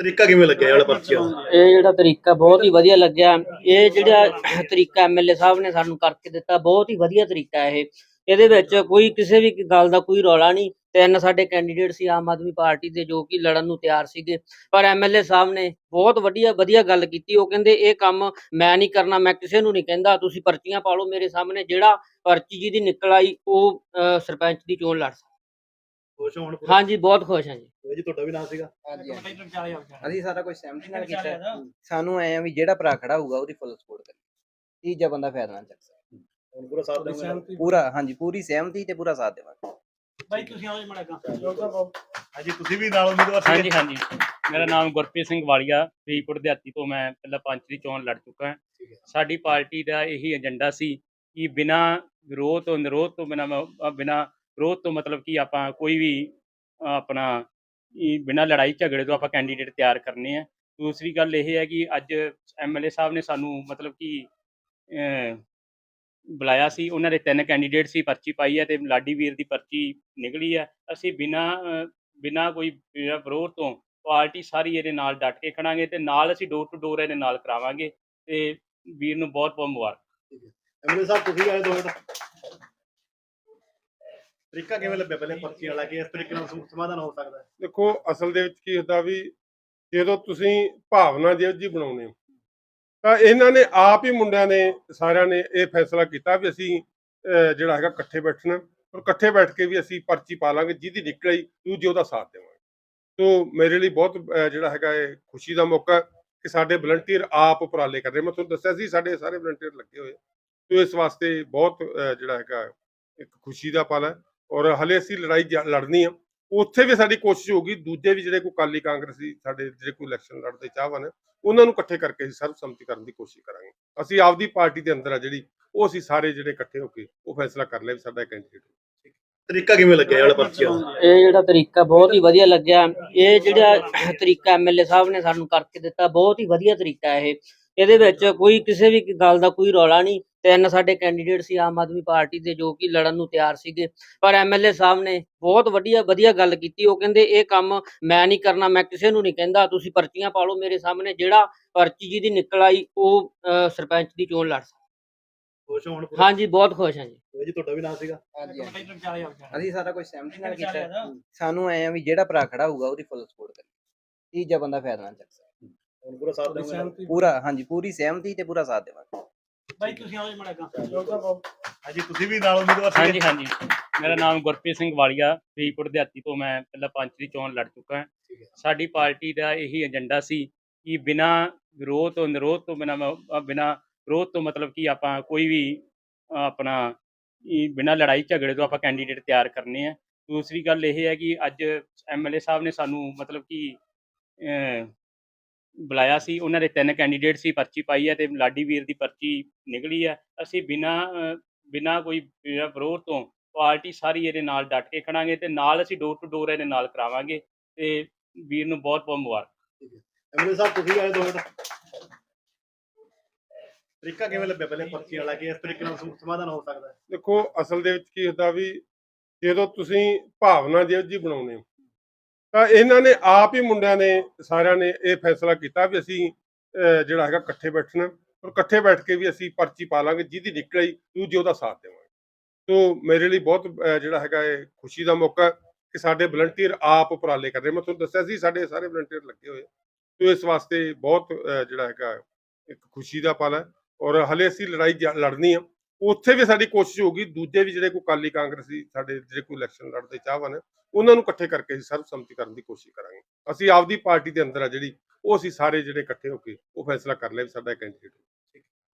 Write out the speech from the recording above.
ਤਰੀਕਾ ਕਿਵੇਂ ਲੱਗਿਆ ਇਹ ਵਾਲਾ ਪਰਚੀਆਂ ਇਹ ਜਿਹੜਾ ਤਰੀਕਾ ਬਹੁਤ ਹੀ ਵਧੀਆ ਲੱਗਿਆ। ਇਹ ਜਿਹੜਾ ਤਰੀਕਾ ਐਮਐਲਏ ਸਾਹਿਬ ਨੇ ਸਾਨੂੰ ਕਰਕੇ ਦਿੱਤਾ, ਬਹੁਤ ਹੀ ਵਧੀਆ ਤਰੀਕਾ ਇਹ। ਇਹਦੇ ਵਿੱਚ ਕੋਈ ਕਿਸੇ ਵੀ ਗੱਲ ਦਾ ਕੋਈ ਰੌਲਾ ਨਹੀਂ। ਤਿੰਨ ਸਾਡੇ ਕੈਂਡੀਡੇਟ ਸੀ, ਆਮ ਆਦਮੀ ਪਾਰਟੀ ਦੇ ਜੋ ਕਿ ਲੜਨ ਨੂੰ ਤਿਆਰ ਸੀਗੇ। ਪਰ ਐਮਐਲਏ ਸਾਹਿਬ ਨੇ ਬਹੁਤ ਵਧੀਆ ਵਧੀਆ ਗੱਲ ਕੀਤੀ। ਉਹ ਕਹਿੰਦੇ, ਇਹ ਕੰਮ ਮੈਂ ਨਹੀਂ ਕਰਨਾ, ਮੈਂ ਕਿਸੇ ਨੂੰ ਨਹੀਂ ਕਹਿੰਦਾ। ਤੁਸੀਂ ਪਰਚੀਆਂ ਪਾ ਲਓ ਮੇਰੇ ਸਾਹਮਣੇ। ਜਿਹੜਾ ਪਰਚੀ ਜਿਹਦੀ ਨਿਕਲ ਆਈ, ਉਹ ਸਰਪੰਚ ਦੀ ਚੋਣ ਲੜ ਸਕਦਾ। ਖੁਸ਼ ਹੋਣ ਪੂਰਾ? ਹਾਂਜੀ ਬਹੁਤ ਖੁਸ਼ ਹਾਂ ਜੀ। ਜੀ ਤੁਹਾਡਾ ਵੀ ਨਾਮ ਸੀਗਾ? ਹਾਂਜੀ। ਅਸੀਂ ਸਾਰਾ ਕੁਝ ਸਹਿਮਤੀ ਨਾਲ ਕੀਤਾ। ਸਾਨੂੰ ਐ ਆ ਵੀ ਜਿਹੜਾ ਭਰਾ ਖੜਾ ਹੋਊਗਾ ਉਹਦੀ ਫੁੱਲ ਸਪੋਰਟ ਕਰੀ ਤੀਜਾ ਬੰਦਾ ਫਾਇਦਾ ਨਾ ਚੱਕ ਸਕਦਾ। ਹੁਣ ਪੂਰਾ ਸਾਥ ਦੇਵਾਂਗੇ। ਪੂਰਾ ਹਾਂਜੀ ਪੂਰੀ ਸਹਿਮਤੀ ਤੇ ਪੂਰਾ ਸਾਥ ਦੇਵਾਂਗੇ। ਬਾਈ ਤੁਸੀਂ ਆਓ ਜੀ ਮੜਾਗਾ ਹਾਂਜੀ ਤੁਸੀਂ ਵੀ ਨਾਲ ਉਮੀਦਵਾਰ ਸੀਗੇ। ਹਾਂਜੀ ਹਾਂਜੀ। ਮੇਰਾ ਨਾਮ ਗੁਰਪ੍ਰੀਤ ਸਿੰਘ ਵਾਲੀਆ। ਫਰੀਦਕੋਟ ਦਿਹਾਤੀ ਤੋਂ ਮੈਂ ਪਹਿਲਾਂ ਪੰਚ ਦੀ ਚੋਣ ਲੜ ਚੁੱਕਾ ਹਾਂ। ਸਾਡੀ ਪਾਰਟੀ ਦਾ ਇਹੀ ਏਜੰਡਾ ਸੀ ਕਿ ਬਿਨਾ ਵਿਰੋਧ ਤੋਂ ਨਿਰੋਧ ਤੋਂ ਬਿਨਾ ਬਿਨਾ ਵਿਰੋਧ ਤੋਂ ਮਤਲਬ ਕਿ ਆਪਾਂ ਕੋਈ ਵੀ ਆਪਣਾ ਬਿਨਾਂ ਲੜਾਈ ਝਗੜੇ ਤੋਂ ਆਪਾਂ ਕੈਂਡੀਡੇਟ ਤਿਆਰ ਕਰਨੇ ਆ। ਦੂਸਰੀ ਗੱਲ ਇਹ ਹੈ ਕਿ ਅੱਜ ਐਮਐਲਏ ਸਾਹਿਬ ਨੇ ਸਾਨੂੰ ਮਤਲਬ ਕਿ ਬੁਲਾਇਆ ਸੀ। ਉਹਨਾਂ ਦੇ ਤਿੰਨ ਕੈਂਡੀਡੇਟ ਸੀ ਪਰਚੀ ਪਾਈ ਹੈ ਤੇ ਲਾਡੀ ਵੀਰ ਦੀ ਪਰਚੀ ਨਿਕਲੀ ਹੈ। ਅਸੀਂ ਬਿਨਾ ਬਿਨਾ ਕੋਈ ਵਿਰੋਧ ਤੋਂ ਪਾਰਟੀ ਸਾਰੀ ਇਹਦੇ ਨਾਲ ਡਟ ਕੇ ਖੜਾਂਗੇ ਤੇ ਨਾਲ ਅਸੀਂ ਡੋਰ ਟੂ ਡੋਰ ਇਹਦੇ ਨਾਲ ਕਰਾਵਾਂਗੇ। ਤੇ ਵੀਰ ਨੂੰ ਬਹੁਤ ਬਹੁਤ ਮੁਬਾਰਕ ਐਮਐਲਏ ਸਾਹਿਬ, ਤੁਸੀਂ ਆਏ ਦੋ ਮਿੰਟ। ਤਰੀਕਾ ਕਿਵੇਂ ਲੱਭਿਆ ਪਹਿਲੇ ਪਰਚੀ ਵਾਲਾ ਕਿ ਇਸ ਤਰੀਕੇ ਨਾਲ ਸਮ- ਸਮਾਧਾਨ ਹੋ ਸਕਦਾ ਹੈ? ਦੇਖੋ ਅਸਲ ਦੇ ਵਿੱਚ ਕੀ ਹੁੰਦਾ ਵੀ ਜਦੋਂ ਤੁਸੀਂ ਭਾਵਨਾ ਜਿਹੋ ਜੀ ਬਣਾਉਂਦੇ ਹੋ ਤਾਂ ਇਹਨਾਂ ਨੇ ਆਪ ਹੀ ਮੁੰਡਿਆਂ ਨੇ ਸਾਰਿਆਂ ਨੇ ਇਹ ਫੈਸਲਾ ਕੀਤਾ ਵੀ ਅਸੀਂ ਅਹ, ਜਿਹੜਾ ਹੈਗਾ ਇਕੱਠੇ ਬੈਠਣਾ ਔਰ ਇਕੱਠੇ ਬੈਠ ਕੇ ਵੀ ਅਸੀਂ ਪਰਚੀ ਪਾ ਲਾਂਗੇ ਜਿਹਦੀ ਨਿਕਲੀ ਦੂਜੇ ਉਹਦਾ ਸਾਥ ਦੇਵਾਂਗੇ। ਸੋ ਮੇਰੇ ਲਈ ਬਹੁਤ ਅਹ, ਜਿਹੜਾ ਹੈਗਾ ਇਹ ਖੁਸ਼ੀ ਦਾ ਮੌਕਾ ਹੈ ਕਿ ਸਾਡੇ ਵਲੰਟੀਅਰ ਆਪ ਉਪਰਾਲੇ ਕਰ ਰਹੇ ਮੈਂ ਤੁਹਾਨੂੰ ਦੱਸਿਆ ਸੀ ਸਾਡੇ ਸਾਰੇ ਵਲੰਟੀਅਰ ਲੱਗੇ ਹੋਏ ਸੋ ਇਸ ਵਾਸਤੇ ਬਹੁਤ ਅਹ, ਜਿਹੜਾ ਹੈਗਾ ਇੱਕ ਖੁਸ਼ੀ ਦਾ ਪਲ ਹੈ। ਔਰ ਹਲੇ ਅਸੀਂ ਲੜਾਈ ਲੜਨੀ ਆ। ਉੱਥੇ ਵੀ ਸਾਡੀ ਕੋਸ਼ਿਸ਼ ਹੋਊਗੀ ਦੂਜੇ ਵੀ ਜਿਹੜੇ ਕੋਈ ਕਾਲੀ ਕਾਂਗਰਸੀ ਸਾਡੇ ਜਿਹੜੇ ਕੋਈ ਇਲੈਕਸ਼ਨ ਲੜਦੇ ਚਾਹਵਾਨ ਹੈ ਉਹਨਾਂ ਨੂੰ ਇਕੱਠੇ ਕਰਕੇ ਅਸੀਂ ਸਰਬਸੰਮਤੀ ਕਰਨ ਦੀ ਕੋਸ਼ਿਸ਼ ਕਰਾਂਗੇ। ਅਸੀਂ ਆਪਦੀ ਪਾਰਟੀ ਦੇ ਅੰਦਰ ਆ ਜਿਹੜੀ ਉਹ ਅਸੀਂ ਸਾਰੇ ਜਿਹੜੇ ਇਕੱਠੇ ਹੋ ਕੇ ਉਹ ਫੈਸਲਾ ਕਰ ਲਿਆ ਵੀ ਸਾਡਾ ਕੈਂਡੀਡੇਟ ਤਰੀਕਾ ਕਿਵੇਂ ਲੱਗਿਆ ਇਹ ਵਾਲਾ ਪਰਚੀਆਂ ਇਹ ਜਿਹੜਾ ਤਰੀਕਾ ਬਹੁਤ ਹੀ ਵਧੀਆ ਲੱਗਿਆ। ਇਹ ਜਿਹੜਾ ਤਰੀਕਾ ਐਮਐਲਏ ਸਾਹਿਬ ਨੇ ਸਾਨੂੰ ਕਰਕੇ ਦਿੱਤਾ ਬਹੁਤ ਹੀ ਵਧੀਆ ਤਰੀਕਾ ਇਹ। ਇਹਦੇ ਵਿੱਚ ਕੋਈ ਕਿਸੇ ਵੀ ਗੱਲ ਦਾ ਕੋਈ ਰੌਲਾ ਨਹੀਂ। ਤਿੰਨ ਸਾਡੇ ਕੈਂਡੀਡੇਟ ਸੀ ਆਮ ਆਦਮੀ ਪਾਰਟੀ ਦੇ ਜੋ ਕਿ ਲੜਨ ਨੂੰ ਤਿਆਰ ਸੀਗੇ। ਪਰ ਐਮਐਲਏ ਸਾਹਿਬ ਨੇ ਬਹੁਤ ਵਧੀਆ ਵਧੀਆ ਗੱਲ ਕੀਤੀ। ਉਹ ਕਹਿੰਦੇ ਇਹ ਕੰਮ ਮੈਂ ਨਹੀਂ ਕਰਨਾ ਮੈਂ ਕਿਸੇ ਨੂੰ ਨਹੀਂ ਕਹਿੰਦਾ। ਤੁਸੀਂ ਪਰਚੀਆਂ ਪਾ ਲਓ ਮੇਰੇ ਸਾਹਮਣੇ। ਜਿਹੜਾ ਪਰਚੀ ਜਿਹਦੀ ਨਿਕਲ ਆਈ ਉਹ ਸਰਪੰਚ ਦੀ ਚੋਣ ਲੜ ਸਕਦਾ। ਖੁਸ਼ ਹੋਣ ਪੂਰਾ? ਹਾਂਜੀ ਬਹੁਤ ਖੁਸ਼ ਹਾਂ ਜੀ। ਜੀ ਤੁਹਾਡਾ ਵੀ ਨਾਮ ਸੀਗਾ। ਅਸੀਂ ਸਾਰਾ ਕੁਝ ਸਹਿਮਤੀ ਨਾਲ ਕੀਤਾ। ਸਾਨੂੰ ਐ ਆ ਵੀ ਜਿਹੜਾ ਭਰਾ ਖੜਾ ਹੋਊਗਾ ਉਹਦੀ ਫੁੱਲ ਸਪੋਰਟ ਕਰੀ ਤੀਜਾ ਬੰਦਾ ਫਾਇਦਾ ਨਾ ਚੱਕ ਸਕਦਾ। ਹੁਣ ਪੂਰਾ ਸਾਥ ਦੇਵਾਂਗੇ। ਪੂਰਾ ਹਾਂਜੀ ਪੂਰੀ ਸਹਿਮਤੀ ਤੇ ਪੂਰਾ ਸਾਥ ਦੇਵਾਂਗੇ। ਬਾਈ ਤੁਸੀਂ ਆਓ ਜੀ ਮੜਾਗਾ ਹਾਂਜੀ ਤੁਸੀਂ ਵੀ ਨਾਲ ਉਮੀਦਵਾਰ ਹਾਂਜੀ ਹਾਂਜੀ। ਮੇਰਾ ਨਾਮ ਗੁਰਪ੍ਰੀਤ ਸਿੰਘ ਵਾਲੀਆ ਫਰੀਦਕੋਟ ਦਿਹਾਤੀ ਤੋਂ ਮੈਂ ਪਹਿਲਾਂ ਪੰਚ ਦੀ ਚੋਣ ਲੜ ਚੁੱਕਾ ਹਾਂ। ਸਾਡੀ ਪਾਰਟੀ ਦਾ ਇਹੀ ਏਜੰਡਾ ਸੀ ਕਿ ਬਿਨਾ ਵਿਰੋਧ ਤੋਂ ਨਿਰੋਧ ਤੋਂ ਬਿਨਾ ਬਿਨਾ ਵਿਰੋਧ ਤੋਂ ਮਤਲਬ ਕਿ ਆਪਾਂ ਕੋਈ ਵੀ ਆਪਣਾ ਬਿਨਾ ਲੜਾਈ ਝਗੜੇ ਤੋਂ ਆਪਾਂ ਕੈਂਡੀਡੇਟ ਤਿਆਰ ਕਰਨੇ ਆ। ਦੂਸਰੀ ਗੱਲ ਇਹ ਹੈ ਕਿ ਅੱਜ ਐਮਐਲਏ ਸਾਹਿਬ ਨੇ ਸਾਨੂੰ ਮਤਲਬ ਕਿ ਬੁਲਾਇਆ ਸੀ ਉਹਨਾਂ ਦੇ ਤਿੰਨ ਕੈਂਡੀਡੇਟ ਸੀ ਪਰਚੀ ਪਾਈ ਹੈ ਤੇ ਲਾਡੀ ਵੀਰ ਦੀ ਪਰਚੀ ਨਿਕਲੀ ਹੈ। ਅਸੀਂ ਬਿਨਾ ਬਿਨਾ ਕੋਈ ਵਿਰੋਧ ਤੋਂ ਪਾਰਟੀ ਸਾਰੀ ਇਹਦੇ ਨਾਲ ਡਟ ਕੇ ਖੜਾਂਗੇ ਤੇ ਨਾਲ ਅਸੀਂ ਡੋਰ ਟੂ ਡੋਰ ਇਹਦੇ ਨਾਲ ਕਰਾਵਾਂਗੇ ਤੇ ਵੀਰ ਨੂੰ ਬਹੁਤ ਬਹੁਤ ਮੁਬਾਰਕ। ਐਮਐਲਏ ਸਾਹਿਬ ਤੁਸੀਂ ਆਏ ਦੋ ਮਿੰਟ। ਤਰੀਕਾ ਕਿਵੇਂ ਲੱਭਿਆ ਪਹਿਲੇ ਪਰਚੀ ਵਾਲਾ? ਕਿ ਇਸ ਤਰੀਕੇ ਨਾਲ ਸਮ- ਸਮਾਧਾਨ ਹੋ ਸਕਦਾ ਦੇਖੋ ਅਸਲ ਦੇ ਵਿੱਚ ਕੀ ਹੁੰਦਾ ਵੀ ਜਦੋਂ ਤੁਸੀਂ ਭਾਵਨਾ ਜਿਹੋ ਜੀ ਬਣਾਉਂਦੇ ਹੋ ਤਾਂ ਇਹਨਾਂ ਨੇ ਆਪ ਹੀ ਮੁੰਡਿਆਂ ਨੇ ਸਾਰਿਆਂ ਨੇ ਇਹ ਫੈਸਲਾ ਕੀਤਾ ਵੀ ਅਸੀਂ ਜਿਹੜਾ ਹੈਗਾ ਇਕੱਠੇ ਬੈਠਣਾ ਔਰ ਇਕੱਠੇ ਬੈਠ ਕੇ ਵੀ ਅਸੀਂ ਪਰਚੀ ਪਾ ਲਾਂਗੇ, ਜਿਹਦੀ ਨਿਕਲੀ ਦੂਜੇ ਉਹਦਾ ਸਾਥ ਦੇਵਾਂਗੇ। ਸੋ ਮੇਰੇ ਲਈ ਬਹੁਤ ਜਿਹੜਾ ਹੈਗਾ ਇਹ ਖੁਸ਼ੀ ਦਾ ਮੌਕਾ ਕਿ ਸਾਡੇ ਵਲੰਟੀਅਰ ਆਪ ਉਪਰਾਲੇ ਕਰ ਰਹੇ ਮੈਂ ਤੁਹਾਨੂੰ ਦੱਸਿਆ ਸੀ ਸਾਡੇ ਸਾਰੇ ਵਲੰਟੀਅਰ ਲੱਗੇ ਹੋਏ ਸੋ ਇਸ ਵਾਸਤੇ ਬਹੁਤ ਜਿਹੜਾ ਹੈਗਾ ਇੱਕ ਖੁਸ਼ੀ ਦਾ ਪਲ ਹੈ ਔਰ ਹਲੇ ਅਸੀਂ ਲੜਾਈ ਜ- ਲੜਨੀ ਆ। ਉੱਥੇ ਵੀ ਸਾਡੀ ਕੋਸ਼ਿਸ਼ ਹੋਊਗੀ, ਦੂਜੇ ਵੀ ਜਿਹੜੇ ਕੋਈ ਕਾਲੀ ਕਾਂਗਰਸੀ ਸਾਡੇ, ਜਿਹੜੇ ਕੋਈ ਇਲੈਕਸ਼ਨ ਲੜਦੇ ਚਾਹਵਾਨ ਉਹਨਾਂ ਨੂੰ ਇਕੱਠੇ ਕਰਕੇ ਅਸੀਂ ਸਰਬਸੰਮਤੀ ਕਰਨ ਦੀ ਕੋਸ਼ਿਸ਼ ਕਰਾਂਗੇ। ਅਸੀਂ ਆਪਦੀ ਪਾਰਟੀ ਦੇ ਅੰਦਰ ਆ ਜਿਹੜੀ, ਉਹ ਅਸੀਂ ਸਾਰੇ ਜਿਹੜੇ ਇਕੱਠੇ ਹੋ ਕੇ ਉਹ ਫੈਸਲਾ ਕਰ ਲਿਆ ਵੀ ਸਾਡਾ ਕੈਂਡੀਡੇਟ